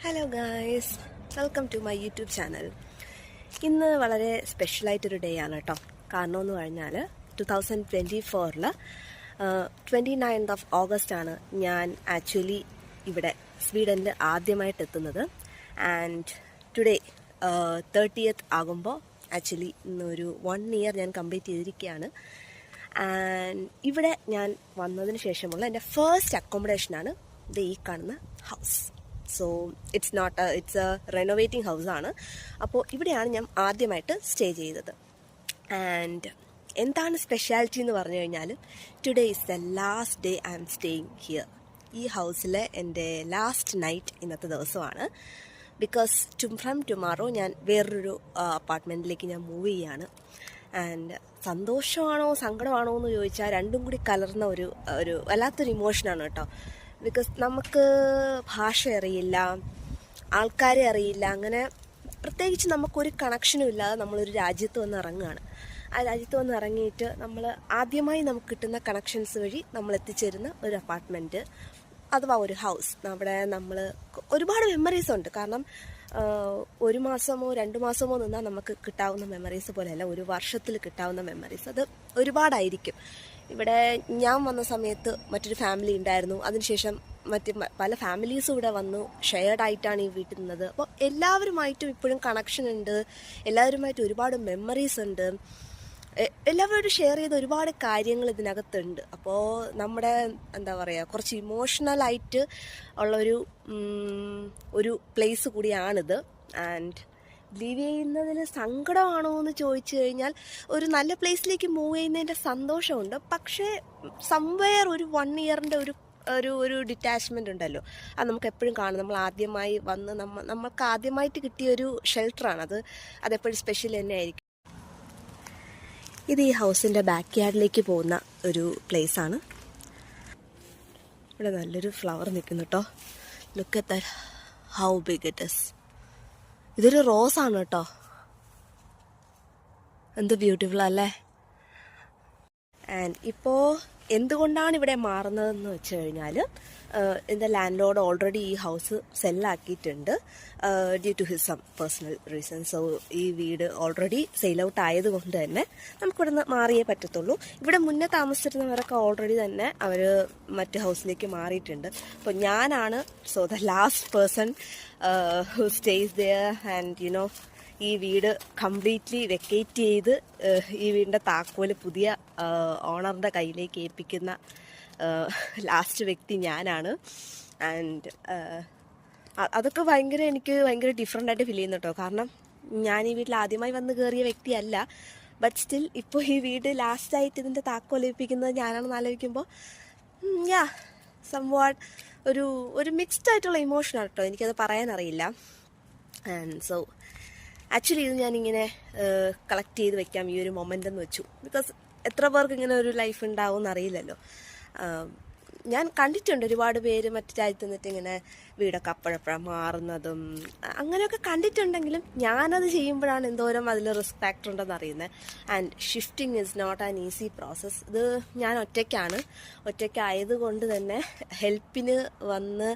Hello guys welcome to my YouTube channel ഇന്ന് വളരെ സ്പെഷ്യലായിട്ടൊരു ഡേ ആണ് കേട്ടോ കാരണം എന്ന് പറഞ്ഞാൽ ടു തൗസൻഡ് ട്വന്റി ഫോറിൽ ട്വന്റി നയൻത് ഓഫ് ഓഗസ്റ്റ് ആണ് ഞാൻ ആക്ച്വലി ഇവിടെ സ്വീഡനിൽ ആദ്യമായിട്ട് എത്തുന്നത് ആൻഡ് ടുഡേ തേർട്ടിയത്ത് ആകുമ്പോൾ ആക്ച്വലി ഇന്നൊരു വൺ ഇയർ ഞാൻ കംപ്ലീറ്റ് ചെയ്തിരിക്കുകയാണ് ആൻഡ് ഇവിടെ ഞാൻ വന്നതിന് ശേഷമുള്ള എന്റെ ഫസ്റ്റ് അക്കോമഡേഷനാണ് ഇത് ഈ കാണുന്ന house so it's not it's a renovating ഹൗസാണ് അപ്പോൾ ഇവിടെയാണ് ഞാൻ ആദ്യമായിട്ട് സ്റ്റേ ചെയ്തത്. ആൻഡ് എന്താണ് സ്പെഷ്യാലിറ്റി എന്ന് പറഞ്ഞു കഴിഞ്ഞാൽ today is the last day I'm staying here ഈ ഹൗസിലെ എന്റെ ലാസ്റ്റ് നൈറ്റ് ഇന്നത്തെ ദിവസമാണ്. ബിക്കോസ് ടു ഫ്രം ടുമാറോ ഞാൻ വേറൊരു അപ്പാർട്ട്മെന്റിലേക്ക് ഞാൻ മൂവ് ചെയ്യാണ്. ആൻഡ് സന്തോഷമാണോ സങ്കടമാണോ എന്ന് ചോദിച്ചാൽ രണ്ടും കൂടി കലർന്ന ഒരു ഒരു വല്ലാത്തൊരു ഇമോഷനാണ് കേട്ടോ. ബിക്കോസ് നമുക്ക് ഭാഷ അറിയില്ല ആൾക്കാരെ അറിയില്ല അങ്ങനെ പ്രത്യേകിച്ച് നമുക്കൊരു കണക്ഷനും ഇല്ലാതെ നമ്മളൊരു രാജ്യത്ത് വന്ന് ഇറങ്ങുകയാണ്. ആ രാജ്യത്ത് വന്ന് ഇറങ്ങിയിട്ട് നമ്മൾ ആദ്യമായി നമുക്ക് കിട്ടുന്ന കണക്ഷൻസ് വഴി നമ്മൾ എത്തിച്ചേരുന്ന ഒരു അപ്പാർട്ട്മെന്റ് അഥവാ ഒരു ഹൗസ് അവിടെ നമ്മൾ ഒരുപാട് മെമ്മറീസ് ഉണ്ട്. കാരണം ഒരു മാസമോ രണ്ട് മാസമോ നിന്നാൽ നമുക്ക് കിട്ടാവുന്ന മെമ്മറീസ് പോലെയല്ല ഒരു വർഷത്തിൽ കിട്ടാവുന്ന മെമ്മറീസ് അത് ഒരുപാടായിരിക്കും. ഇവിടെ ഞാൻ വന്ന സമയത്ത് മറ്റൊരു ഫാമിലി ഉണ്ടായിരുന്നു. അതിനുശേഷം മറ്റ് പല ഫാമിലീസും ഇവിടെ വന്നു. ഷെയർഡ് ആയിട്ടാണ് ഈ വീട്ടിൽ നിന്നത്. അപ്പോൾ എല്ലാവരുമായിട്ടും ഇപ്പോഴും കണക്ഷൻ ഉണ്ട്. എല്ലാവരുമായിട്ട് ഒരുപാട് മെമ്മറീസ് ഉണ്ട്. എല്ലാവരോടും ഷെയർ ചെയ്ത ഒരുപാട് കാര്യങ്ങൾ ഇതിനകത്തുണ്ട്. അപ്പോൾ നമ്മുടെ എന്താ പറയുക കുറച്ച് ഇമോഷണലായിട്ട് ഉള്ളൊരു ഒരു പ്ലേസ് കൂടിയാണിത്. ആൻഡ് ലീവ് ചെയ്യുന്നതിന് സങ്കടമാണോ എന്ന് ചോദിച്ചു കഴിഞ്ഞാൽ ഒരു നല്ല പ്ലേസിലേക്ക് മൂവ് ചെയ്യുന്നതിന്റെ സന്തോഷമുണ്ട്. പക്ഷേ സംവെയർ ഒരു വൺ ഇയറിന്റെ ഒരു ഒരു ഒരു ഡിറ്റാച്ച്മെന്റ് ഉണ്ടല്ലോ. അത് നമുക്ക് എപ്പോഴും കാണും. നമ്മൾ ആദ്യമായി വന്ന് നമ്മ നമ്മൾക്ക് ആദ്യമായിട്ട് കിട്ടിയ ഒരു ഷെൽട്ടറാണ് അത് അതെപ്പോഴും സ്പെഷ്യൽ തന്നെ ആയിരിക്കും. ഇത് ഈ ഹൗസിന്റെ ബാക്ക് യാർഡിലേക്ക് പോകുന്ന ഒരു പ്ലേസ് ആണ്. ഇവിടെ നല്ലൊരു ഫ്ലവർ നിൽക്കുന്നു കേട്ടോ look at how big it is ഇതൊരു റോസ് ആണ് കേട്ടോ. എന്ത് ബ്യൂട്ടിഫുൾ അല്ലേ? ആൻഡ് ഇപ്പോൾ എന്തുകൊണ്ടാണ് ഇവിടെ മാറുന്നതെന്ന് വെച്ച് കഴിഞ്ഞാൽ എന്റെ ലാൻഡ് ലോഡ് ഓൾറെഡി ഈ house സെല്ലാക്കിയിട്ടുണ്ട് due to his some personal reason so ഈ വീട് ഓൾറെഡി സെയിൽ ഔട്ട് ആയതുകൊണ്ട് തന്നെ നമുക്കിവിടെ നിന്ന് മാറിയേ പറ്റത്തുള്ളൂ. ഇവിടെ മുന്നേ താമസിച്ചിരുന്നവരൊക്കെ ഓൾറെഡി തന്നെ അവർ മറ്റ് ഹൗസിലേക്ക് മാറിയിട്ടുണ്ട്. അപ്പോൾ ഞാനാണ് so the last person who stays there and you know ഈ വീട് കംപ്ലീറ്റ്ലി വെക്കേറ്റ് ചെയ്ത് ഈ വീടിന്റെ താക്കോൽ പുതിയ ഓണറിന്റെ കയ്യിലേക്ക് ഏൽപ്പിക്കുന്ന ലാസ്റ്റ് വ്യക്തി ഞാനാണ്. ആൻഡ് അതൊക്കെ ഭയങ്കര എനിക്ക് ഭയങ്കര ഡിഫറെന്റ് ആയിട്ട് ഫീൽ ചെയ്യുന്നു കേട്ടോ കാരണം ഞാൻ ഈ വീട്ടിൽ ആദ്യമായി വന്ന് കയറിയ വ്യക്തിയല്ല. ബട്ട് സ്റ്റിൽ ഇപ്പോൾ ഈ വീട് ലാസ്റ്റ് ആയിട്ട് ഇതിന്റെ താക്കോൽ ഏൽപ്പിക്കുന്നത് ഞാനാണെന്ന് ആലോചിക്കുമ്പോൾ യാ സംവാട്ട് ഒരു ഒരു മിക്സ്ഡ് ആയിട്ടുള്ള ഇമോഷനാണ് കേട്ടോ എനിക്കത് പറയാനറിയില്ല. ആൻഡ് സോ ആക്ച്വലി ഇത് ഞാനിങ്ങനെ കളക്ട് ചെയ്ത് വെക്കാം ഈ ഒരു മൊമെന്റ് എന്ന് വെച്ചു. ബിക്കോസ് എത്ര പേർക്ക് ഇങ്ങനെ ഒരു ലൈഫ് ഉണ്ടാവും എന്നറിയില്ലല്ലോ ഞാൻ കണ്ടിട്ടുണ്ട് ഒരുപാട് പേര് മറ്റു രാജ്യത്ത് നിന്നിട്ട് ഇങ്ങനെ വീടൊക്കെ അപ്പോഴപ്പോഴാണ് മാറുന്നതും. അങ്ങനെയൊക്കെ കണ്ടിട്ടുണ്ടെങ്കിലും ഞാനത് ചെയ്യുമ്പോഴാണ് എന്തോരം അതിൽ റിസ്ക് ഫാക്ടർ ഉണ്ടെന്ന് അറിയുന്നത്. And shifting is not an easy process ഇത് ഞാൻ ഒറ്റയ്ക്കാണ്. ഒറ്റയ്ക്കായതുകൊണ്ട് തന്നെ ഹെൽപ്പിന് വന്ന്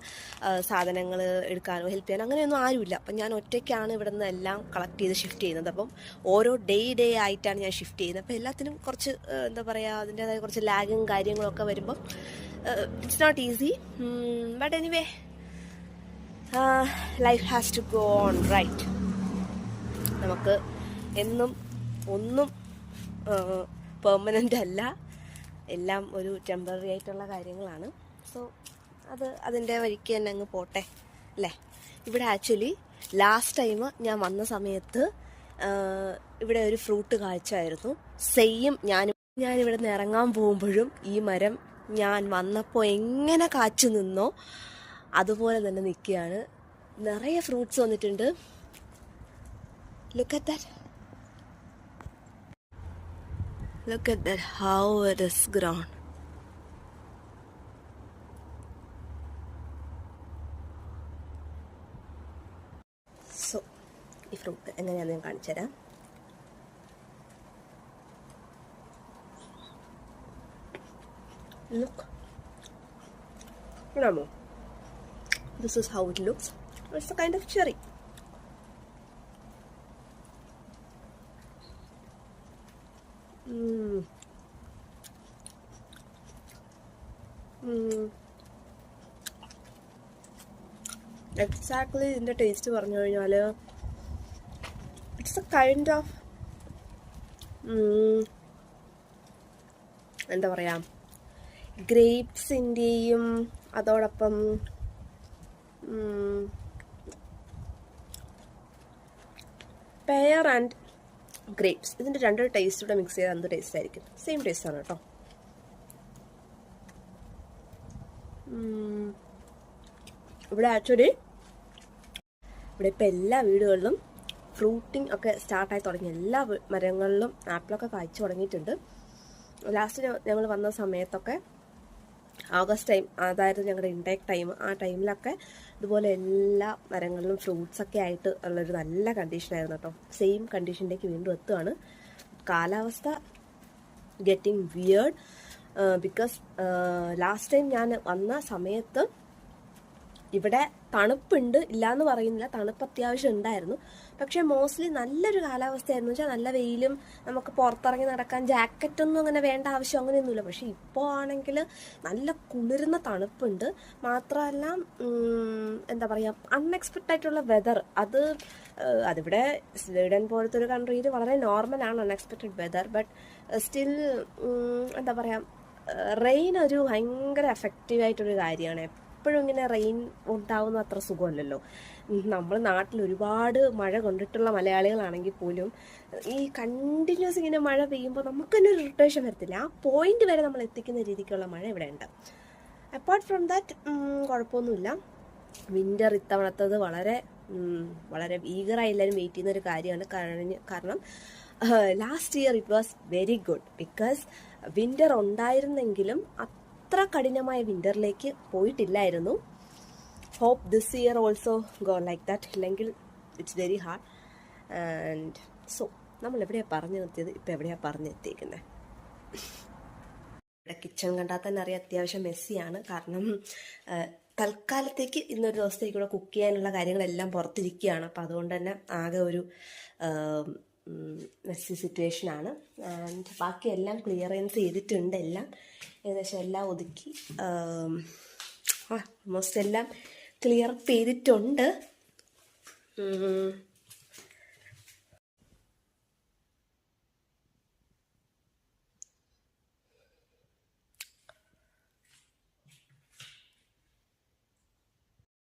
സാധനങ്ങൾ എടുക്കാനോ ഹെൽപ്പ് ചെയ്യാനോ അങ്ങനെയൊന്നും ആരുമില്ല. അപ്പം ഞാൻ ഒറ്റയ്ക്കാണ് ഇവിടെ നിന്ന് എല്ലാം കളക്ട് ചെയ്ത് ഷിഫ്റ്റ് ചെയ്യുന്നത്. അപ്പം ഓരോ ഡേ ഡേ ആയിട്ടാണ് ഞാൻ ഷിഫ്റ്റ് ചെയ്യുന്നത്. അപ്പോൾ എല്ലാത്തിനും കുറച്ച് എന്താ പറയുക അതിന്റേതായ കുറച്ച് ലാഗും കാര്യങ്ങളൊക്കെ വരുമ്പോൾ it's not easy but anyway life has to go on right നമുക്ക് എന്നും ഒന്നും പെർമനന്റ് അല്ല. എല്ലാം ഒരു ടെമ്പററി ആയിട്ടുള്ള കാര്യങ്ങളാണ്. സോ അത് അതിന്റെ വഴിക്ക് തന്നെ അങ്ങ് പോട്ടെ അല്ലേ? ഇവിടെ ആക്ച്വലി ലാസ്റ്റ് ടൈം ഞാൻ വന്ന സമയത്ത് ആ, ഇവിടെ ഒരു ഫ്രൂട്ട് കാഴ്ചയായിരുന്നു. സെയിം ഞാൻ ഞാനിവിടെ നിന്ന് ഇറങ്ങാൻ പോകുമ്പോഴും ഈ മരം ഞാൻ വന്നപ്പോൾ എങ്ങനെ കാച്ചു നിന്നോ അതുപോലെ തന്നെ നിൽക്കുകയാണ്. നിറയെ ഫ്രൂട്ട്സ് വന്നിട്ടുണ്ട്. Look at look at how is grown. So ഈ ഫ്രൂട്ട് എങ്ങനെയാണെന്ന് ഞാൻ കാണിച്ചു തരാം look ഇടാമോ this is how it looks it's a kind of cherry exactly ഇതിന്റെ ടേസ്റ്റ് പറഞ്ഞു കഴിഞ്ഞാൽ ഇറ്റ്സ് എ കൈൻഡ് ഓഫ് എന്താ പറയുക ഗ്രേപ്സിന്റെയും അതോടൊപ്പം പെയർ ആൻഡ് ഗ്രേപ്സ് ഇതിന്റെ രണ്ട് ടേസ്റ്റ് കൂടെ മിക്സ് ചെയ്താൽ എന്ത് ടേസ്റ്റ് ആയിരിക്കും? സെയിം ടേസ്റ്റ് ആണ് കേട്ടോ. ഇവിടെ ആക്ച്വലി ഇവിടെ ഇപ്പം എല്ലാ വീടുകളിലും ഫ്രൂട്ടിങ് ഒക്കെ സ്റ്റാർട്ടായി തുടങ്ങി. എല്ലാ മരങ്ങളിലും ആപ്പിളൊക്കെ കായ്ച്ചു തുടങ്ങിയിട്ടുണ്ട്. ലാസ്റ്റ് ഞങ്ങൾ വന്ന സമയത്തൊക്കെ ഓഗസ്റ്റ് ടൈം അതായിരുന്നു ഞങ്ങളുടെ ഇൻടേക്ക് ടൈം ആ ടൈമിലൊക്കെ ഇതുപോലെ എല്ലാ മരങ്ങളിലും ഫ്രൂട്ട്സൊക്കെ ആയിട്ട് ഉള്ളൊരു നല്ല കണ്ടീഷനായിരുന്നു കേട്ടോ സെയിം കണ്ടീഷനിലേക്ക് വീണ്ടും എത്തുകയാണ് കാലാവസ്ഥ getting weird because last time ഞാൻ വന്ന സമയത്ത് ഇവിടെ തണുപ്പുണ്ട് ഇല്ലാന്ന് പറയുന്നില്ല. തണുപ്പ് അത്യാവശ്യം ഉണ്ടായിരുന്നു. പക്ഷെ മോസ്റ്റ്ലി നല്ലൊരു കാലാവസ്ഥയായിരുന്നു. വെച്ചാൽ നല്ല വെയിലും നമുക്ക് പുറത്തിറങ്ങി നടക്കാൻ ജാക്കറ്റൊന്നും അങ്ങനെ വേണ്ട ആവശ്യം അങ്ങനെയൊന്നുമില്ല. പക്ഷെ ഇപ്പോൾ ആണെങ്കിൽ നല്ല കുളിരുന്ന തണുപ്പുണ്ട്. മാത്രമല്ല എന്താ പറയുക അൺഎക്സ്പെക്റ്റഡ് ആയിട്ടുള്ള വെതർ അത് അതിവിടെ സ്വീഡൻ പോലത്തെ ഒരു കൺട്രിയിൽ വളരെ നോർമലാണ് അൺഎക്സ്പെക്റ്റഡ് വെതർ ബട്ട് സ്റ്റിൽ എന്താ പറയുക റെയിൻ ഒരു ഭയങ്കര എഫക്റ്റീവ് ആയിട്ടൊരു കാര്യമാണ്. എപ്പോഴും ഇങ്ങനെ റെയിൻ ഉണ്ടാവുന്ന അത്ര സുഖമല്ലല്ലോ. നമ്മൾ നാട്ടിൽ ഒരുപാട് മഴ കൊണ്ടിട്ടുള്ള മലയാളികളാണെങ്കിൽ പോലും ഈ കണ്ടിന്യൂസ് ഇങ്ങനെ മഴ പെയ്യുമ്പോൾ നമുക്ക് തന്നെ ഒരു ഇറിറ്റേഷൻ വരത്തില്ല. ആ പോയിന്റ് വരെ നമ്മൾ എത്തിക്കുന്ന രീതിക്കുള്ള മഴ ഇവിടെ ഉണ്ട്. അപ്പാർട്ട് ഫ്രം ദാറ്റ് കുഴപ്പമൊന്നുമില്ല. വിന്റർ ഇത്തവണത്തത് വളരെ വളരെ ഈഗറായി എല്ലാവരും വെയിറ്റ് ചെയ്യുന്ന ഒരു കാര്യമാണ്. കാരണം last year it was very good because winter ഉണ്ടായിരുന്നെങ്കിലും അത്ര കഠിനമായ വിന്ററിലേക്ക് പോയിട്ടില്ലായിരുന്നു. Hope this year also go like that ഇല്ലെങ്കിൽ it's very hard and so നമ്മൾ എവിടെയാണ് പറഞ്ഞു നിർത്തിയത്? ഇപ്പം എവിടെയാണ് പറഞ്ഞു എത്തിയിരിക്കുന്നത് ഇവിടെ കിച്ചൺ കണ്ടാൽ തന്നെ അറിയാം അത്യാവശ്യം മെസ്സിയാണ് കാരണം തൽക്കാലത്തേക്ക് ഇന്നൊരു ദിവസത്തേക്ക് കൂടെ കുക്ക് ചെയ്യാനുള്ള കാര്യങ്ങളെല്ലാം പുറത്തിരിക്കുകയാണ്. അപ്പോൾ അതുകൊണ്ട് തന്നെ ആകെ ഒരു മെസ്സി സിറ്റുവേഷനാണ് ആൻഡ് ബാക്കി എല്ലാം ക്ലിയറൻസ് ചെയ്തിട്ടുണ്ട് എല്ലാം. ഏകദേശം എല്ലാം ഒതുക്കി. ഓൾമോസ്റ്റ് എല്ലാം ക്ലിയർ അപ്പ് ചെയ്തിട്ടുണ്ട്.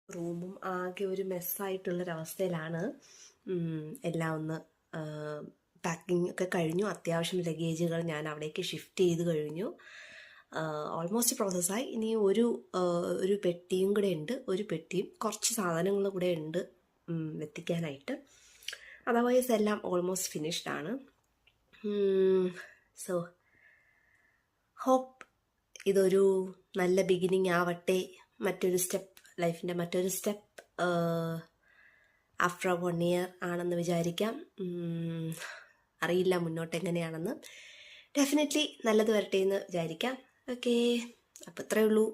റൂമും ആകെ ഒരു മെസ്സായിട്ടുള്ളൊരവസ്ഥയിലാണ് എല്ലാം ഒന്ന് പാക്കിംഗ് ഒക്കെ കഴിഞ്ഞു. അത്യാവശ്യം ലഗേജുകൾ ഞാൻ അവിടേക്ക് ഷിഫ്റ്റ് ചെയ്ത് കഴിഞ്ഞു. ഓൾമോസ്റ്റ് പ്രോസസ്സായി ഇനി ഒരു ഒരു പെട്ടിയും കൂടെ ഉണ്ട്. ഒരു പെട്ടിയും കുറച്ച് സാധനങ്ങൾ കൂടെ ഉണ്ട് എത്തിക്കാനായിട്ട്. അതർവൈസ് എല്ലാം ഓൾമോസ്റ്റ് ഫിനിഷ്ഡ് ആണ്. സോ ഹോപ്പ് ഇതൊരു നല്ല ബിഗിനിങ് ആവട്ടെ. മറ്റൊരു സ്റ്റെപ്പ് ലൈഫിന്റെ മറ്റൊരു സ്റ്റെപ്പ് ആഫ്റ്റർ വൺ ഇയർ ആണെന്ന് വിചാരിക്കാം. അറിയില്ല മുന്നോട്ട് എങ്ങനെയാണെന്ന്. ഡെഫിനറ്റ്ലി നല്ലത് വരട്ടെ എന്ന് വിചാരിക്കാം. ഓക്കെ അപ്പോൾ ഇത്രയേ ഉള്ളൂ.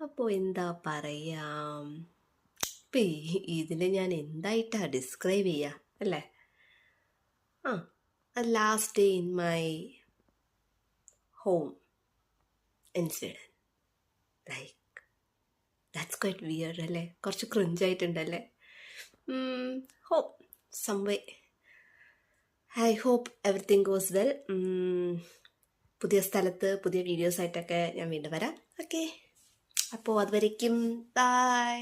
അപ്പോൾ എന്താ പറയാം? ഇപ്പം ഇതിനെ ഞാൻ എന്തായിട്ടാണ് ഡിസ്ക്രൈബ് ചെയ്യുക അല്ലേ? ആ last day in my home in like that's quite weird അല്ലേ? കുറച്ച് ക്രിഞ്ചായിട്ടുണ്ടല്ലേ hope some way. I hope everything goes well പുതിയ സ്ഥലത്ത് പുതിയ വീഡിയോസ് ആയിട്ടൊക്കെ ഞാൻ വീണ്ടും വരാം. ഓക്കെ അപ്പോൾ അതുവരയ്ക്കും ബൈ